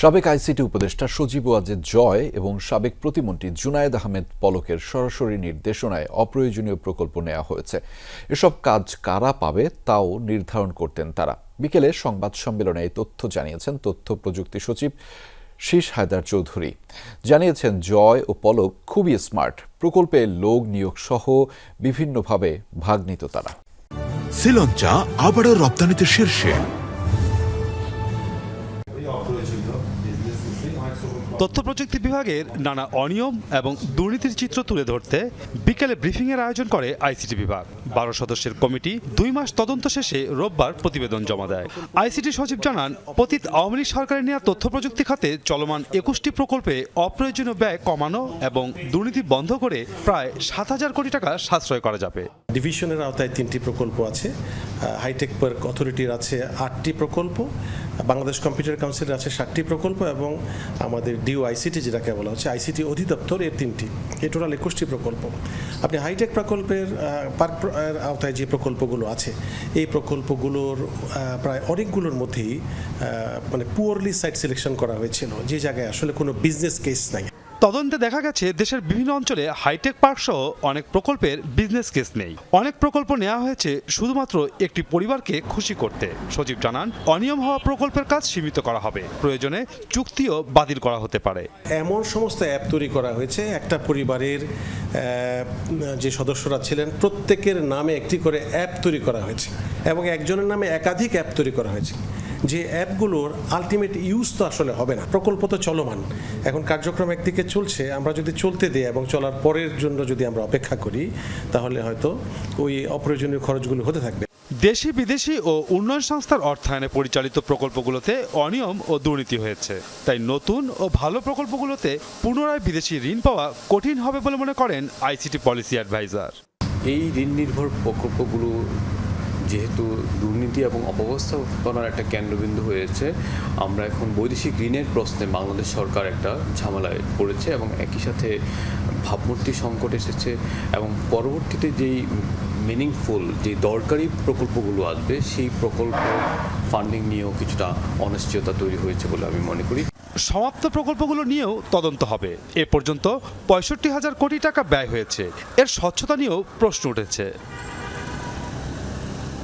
সাবেক আইসিটি উপদেষ্টা সজীব ওয়াজেদ জয় এবং সাবেক প্রতিমন্ত্রী জুনায়েদ আহমেদ পলকের সরাসরি নির্দেশনায় অপ্রয়োজনীয় প্রকল্প নেওয়া হয়েছে। এসব কাজ কারা পাবে তাও নির্ধারণ করতেন তারা। বিকেলে সংবাদ সম্মেলনে এই তথ্য জানিয়েছেন তথ্য প্রযুক্তি সচিব শীষ হায়দার চৌধুরী। জানিয়েছেন জয় ও পলক খুবই স্মার্ট। প্রকল্পে লোক নিয়োগ সহ বিভিন্নভাবে ভাগ নিত তারা। শ্রীলঞ্চা আবারও রপ্তানিতে শীর্ষে। তথ্য প্রযুক্তি বিভাগের নানা অনিয়ম এবং দুর্নীতির চিত্র তুলে ধরতে বিকেলে ব্রিফিংয়ের আয়োজন করে আইসিটি বিভাগ। বারো সদস্যের কমিটি দুই মাস তদন্ত শেষে রোববার প্রতিবেদন জমা দেয়। আইসিটি সচিব জানান, পতিত আওয়ামী লীগ সরকারের নেওয়া তথ্য প্রযুক্তি খাতে চলমান একুশটি প্রকল্পে অপ্রয়োজনীয় ব্যয় কমানো এবং দুর্নীতি বন্ধ করে প্রায় সাত হাজার কোটি টাকা সাশ্রয় করা যাবে। ডিভিশনের আওতায় তিনটি প্রকল্প আছে। হাইটেক পার্ক অথরিটির আছে আটটি প্রকল্প। বাংলাদেশ কম্পিউটার কাউন্সিলের আছে ষাটটি প্রকল্প এবং আমাদের ডিও আইসিটি যেটাকে বলা হচ্ছে আইসিটি অধিদপ্তর এর তিনটি। এ টোটাল একুশটি প্রকল্প। আপনি হাইটেক প্রকল্পের পার্ক আওতায় যে প্রকল্পগুলো আছে, এই প্রকল্পগুলোর প্রায় অনেকগুলোর মধ্যেই মানে পুয়ারলি সাইট সিলেকশন করা হয়েছিল। যে জায়গায় আসলে কোনো বিজনেস কেস নাই। তদন্তে দেখা গেছে, দেশের বিভিন্ন অঞ্চলে হাইটেক পার্ক সহ অনেক প্রকল্পের বিজনেস কেস নেই। অনেক প্রকল্প নেওয়া হয়েছে শুধুমাত্র একটি পরিবারকে খুশি করতে। সচিব জানান, অনিয়ম হওয়া প্রকল্পের কাজ সীমিত করা হবে। প্রয়োজনে চুক্তিও বাতিল করা হতে পারে। এমন সমস্ত অ্যাপ তৈরি করা হয়েছে। একটা পরিবারের যে সদস্যরা ছিলেন, প্রত্যেকের নামে একটি করে অ্যাপ তৈরি করা হয়েছে এবং একজনের নামে একাধিক অ্যাপ তৈরি করা হয়েছে। যে অ্যাপগুলোর আলটিমেট ইউজ তো আসলে হবে না। প্রকল্প তো চলমান। এখন কার্যক্রম একদিকে চলছে আমরা যদি চলতে দিই এবং চলার পরের জন্য যদি আমরা অপেক্ষা করি তাহলে হয়তো ওই অপ্রয়োজনীয় খরচগুলো হতে থাকবে। দেশি বিদেশি ও উন্নয়ন সংস্থার অর্থায়নে পরিচালিত প্রকল্পগুলোতে অনিয়ম ও দুর্নীতি হয়েছে। তাই নতুন ও ভালো প্রকল্পগুলোতে পুনরায় বিদেশি ঋণ পাওয়া কঠিন হবে বলে মনে করেন আইসিটি পলিসি অ্যাডভাইজার। এই ঋণ নির্ভর প্রকল্পগুলো যেহেতু দুর্নীতি এবং অব্যবস্থাপনার একটা কেন্দ্রবিন্দু হয়েছে, আমরা এখন বৈদেশিক ঋণের প্রশ্নে বাংলাদেশ সরকার একটা ঝামেলায় পড়েছে এবং একই সাথে ভাবমূর্তি সংকট এসেছে এবং পরবর্তীতে যেই মিনিংফুল যে দরকারি প্রকল্পগুলো আসবে, সেই প্রকল্প ফান্ডিং নিয়েও কিছুটা অনিশ্চয়তা তৈরি হয়েছে বলে আমি মনে করি। সমাপ্ত প্রকল্পগুলো নিয়েও তদন্ত হবে। এ পর্যন্ত পঁয়ষট্টি হাজার কোটি টাকা ব্যয় হয়েছে। এর স্বচ্ছতা নিয়েও প্রশ্ন উঠেছে।